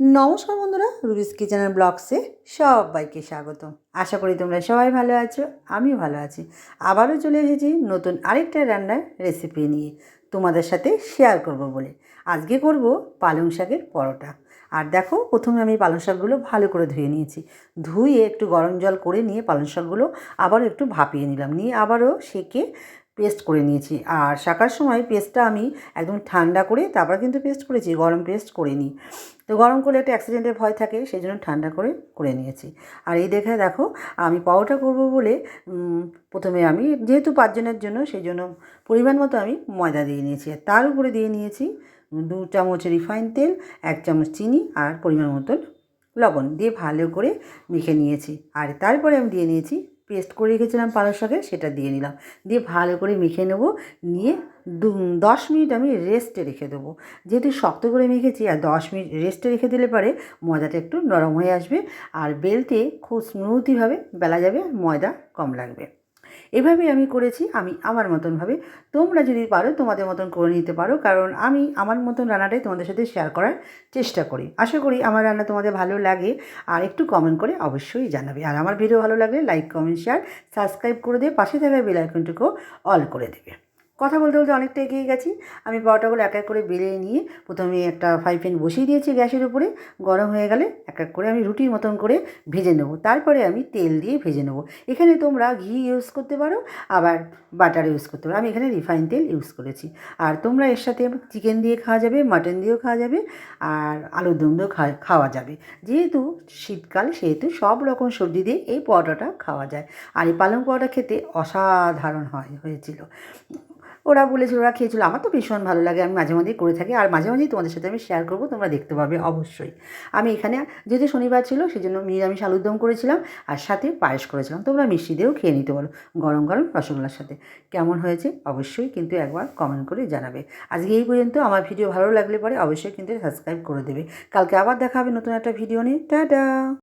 নমস্কার বন্ধুরা, রুবিস কিচেনের ব্লগসে সবাইকে স্বাগত। আশা করি তোমরা সবাই ভালো আছো, আমিও ভালো আছি। আবারও চলে এসেছি নতুন আরেকটা রান্নার রেসিপি নিয়ে। তোমাদের সাথে শেয়ার করব বলে। আজকে করব পালং শাকের পরোটা। আর দেখো, প্রথমে আমি পালং শাকগুলো ভালো করে ধুয়ে নিয়েছি। ধুয়ে একটু গরম জল করে নিয়ে পালং শাকগুলো আবারও একটু ভাপিয়ে নিলাম। নিয়ে আবারও সেকে পেস্ট করে নিয়েছি। আর শাকার সময় পেস্টটা আমি একদম ঠান্ডা করে তারপর কিন্তু পেস্ট করেছি, গরম পেস্ট করিনি। তো গরম করলে একটা অ্যাক্সিডেন্টের ভয় থাকে সেই জন্য ঠান্ডা করে করে নিয়েছি। আর এই দেখে দেখো, আমি পাউটা করব বলে প্রথমে আমি যেহেতু পাঁচজনের জন্য সেই জন্য পরিমাণ মতো আমি ময়দা দিয়ে নিয়েছি। আর তার উপরে দিয়ে নিয়েছি দু চামচ রিফাইন তেল, এক চামচ চিনি আর পরিমাণ মতন লবণ দিয়ে ভালো করে মেখে নিয়েছি। আর তারপরে আমি দিয়ে নিয়েছি পেস্ট করে রেখেছিলাম পালং শাকের সেটা দিয়ে নিলাম। দিয়ে ভালো করে মেখে নেব। নিয়ে দু, দশ মিনিট আমি রেস্টে রেখে দেবো। যেহেতু শক্ত করে মেখেছি, আর দশ মিনিট রেস্টে রেখে দিলে পরে ময়দাটা একটু নরম হয়ে আসবে। আর বেলতে খুব স্মুথিভাবে বেলা যাবে, ময়দা কম লাগবে। এভাবে আমি করেছি, আমি আমার মতনভাবে। তোমরা যদি পারো, তোমাদের মতন করে নিতে পারো, কারণ আমি আমার মতন রান্নাটাই তোমাদের সাথে শেয়ার করার চেষ্টা করি। আশা করি আমার রান্না তোমাদের ভালো লাগে, আর একটু কমেন্ট করে অবশ্যই জানাবে। আর আমার ভিডিও ভালো লাগলে লাইক কমেন্ট শেয়ার সাবস্ক্রাইব করে দিয়ে পাশে থাকা বেল আইকনটুকু অল করে দেবে। কথা বলতে বলতে অনেকটা এগিয়ে গেছি। আমি পরোটাগুলো এক এক করে বেলে নিয়ে প্রথমে একটা ফ্রাই প্যান বসিয়ে দিয়েছি গ্যাসের উপরে। গরম হয়ে গেলে এক এক করে আমি রুটির মতন করে ভেজে নেব। তারপরে আমি তেল দিয়ে ভেজে নেব। এখানে তোমরা ঘি ইউজ করতে পারো, আবার বাটার ইউজ করতে পারো। আমি এখানে রিফাইন তেল ইউজ করেছি। আর তোমরা এর সাথে চিকেন দিয়ে খাওয়া যাবে, মাটন দিয়েও খাওয়া যাবে, আর আলুর দম দিয়েও খাওয়া যাবে। যেহেতু শীতকাল, সেহেতু সব রকম সবজি দিয়ে এই পরোটাটা খাওয়া যায়। আর এই পালং পরোটা খেতে অসাধারণ হয়, হয়েছিল। ওরা বলেছিল, ওরা খেয়েছিল। আমার তো ভীষণ ভালো লাগে, আমি মাঝে মাঝেই করে থাকি। আর মাঝে মাঝেই তোমাদের সাথে আমি শেয়ার করব, তোমরা দেখতে পাবে অবশ্যই। আমি এখানে, যেহেতু শনিবার ছিল সেই জন্য নিরামিষ আলুর দম করেছিলাম, আর সাথে পায়েস করেছিলাম। তোমরা মিষ্টি দিয়েও খেয়ে নিতে পারো, গরম গরম রসগোল্লার সাথে। কেমন হয়েছে? অবশ্যই কিন্তু একবার কমেন্ট করে জানাবে। আজকে এই পর্যন্ত, আমার ভিডিও ভালো লাগলে পরে অবশ্যই কিন্তু সাবস্ক্রাইব করে দেবে। কালকে আবার দেখা হবে নতুন একটা ভিডিও নিয়ে। টাটা!